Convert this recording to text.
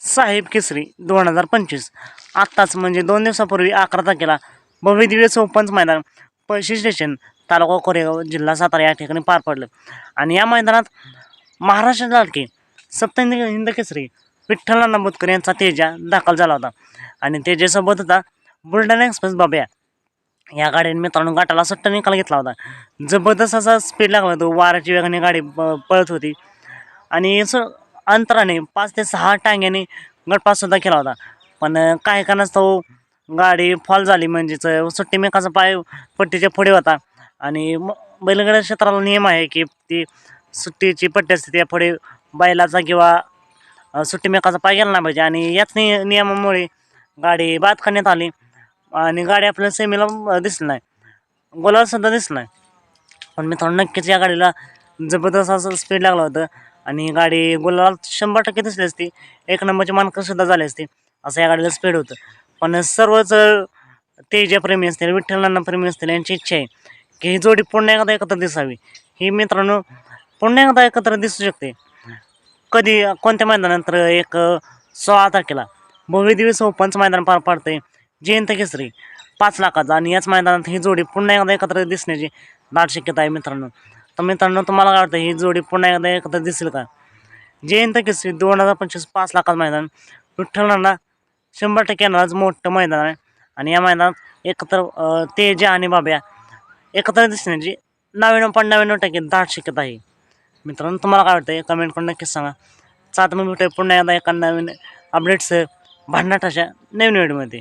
साहेब केसरी दोन हजार पंचवीस. आत्ताच म्हणजे दोन दिवसापूर्वी अकरा तारखेला भव्य दिव्य चौपंच मैदान पळशी स्टेशन तालुका कोरेगाव जिल्हा सातारा या ठिकाणी पार पडलं. आणि या मैदानात महाराष्ट्र लाडके सप्तहिंद हिंद केसरी विठ्ठल नांबूतकर यांचा तेजा दाखल झाला होता. आणि तेजेसोबत होता बुलढाणा एक्सप्रेस बाब्या या गाडीने मित्रांनो गाठाला सट्ट निकाल घेतला होता. जबरदस्त असा स्पीड लागला होता. वाऱ्याची वेगाने गाडी प- पळत होती. आणि असं अंतराने पाच ते सहा टांग्याने गटपाससुद्धा केला होता. पण काही कारणास्तव गाडी फॉल झाली म्हणजेच सुट्टी मेकाचा पाय पट्टीच्या पुढे होता. आणि म- बैलगाड्या क्षेत्राला नियम आहे की ती सुट्टीची पट्टी असते त्या पुढे बैलाचा किंवा सुट्टीमेकाचा सुट्टी मेकाचा पाय गेला नाही पाहिजे. आणि याच नि नियमामुळे गाडी बाद करण्यात आली आणि गाडी आपल्याला सेमीला दिसली नाही. गोलावर सुद्धा दिसलं नाही. पण मित्रांनो नक्कीच या गाडीला जबरदस्त असं स्पीड लागलं होतं. आणि गाडी गुलाल शंभर टक्के दिसली असती. एक नंबरची माणकंसुद्धा झाली असती. असं या गाडीला स्पीड होतं. पण सर्वच ते जे प्रेमी असतील विठ्ठलांना प्रेमी असतील यांची इच्छा आहे की ही जोडी पुन्हा एकदा एकत्र दिसावी. ही मित्रांनो पुन्हा एकदा एकत्र दिसू शकते. कधी कोणत्या मैदानानंतर एक सोळा तारखेला भव्य दिवस ओपनच मैदान पार पाडते जयंत केसरी पाच लाखाचा. आणि याच मैदानात ही जोडी पुन्हा एकदा एकत्र दिसण्याची दाट शक्यता आहे मित्रांनो. तर मित्रांनो तुम्हाला काय वाटतं ही जोडी पुन्हा एकदा एकत्र दिसेल का? जयंत केसरी दोन हजार पंचवीस पाच लाखाचं मैदान. विठ्ठलांना शंभर टक्के येणारच मोठं मैदान आहे. आणि या मैदानात एकत्र तेजा आणि बाब्या. एकत्र दिसण्याची नव्याण्णव पण नव्याण्णव टक्के दाट शक्यता आहे. मित्रांनो तुम्हाला काय वाटतं कमेंट करून नक्कीच सांगा. चात मी भेटूया पुन्हा एकदा एका नवीन अपडेट्स भांडणाट अशा नवीन व्हिडिओमध्ये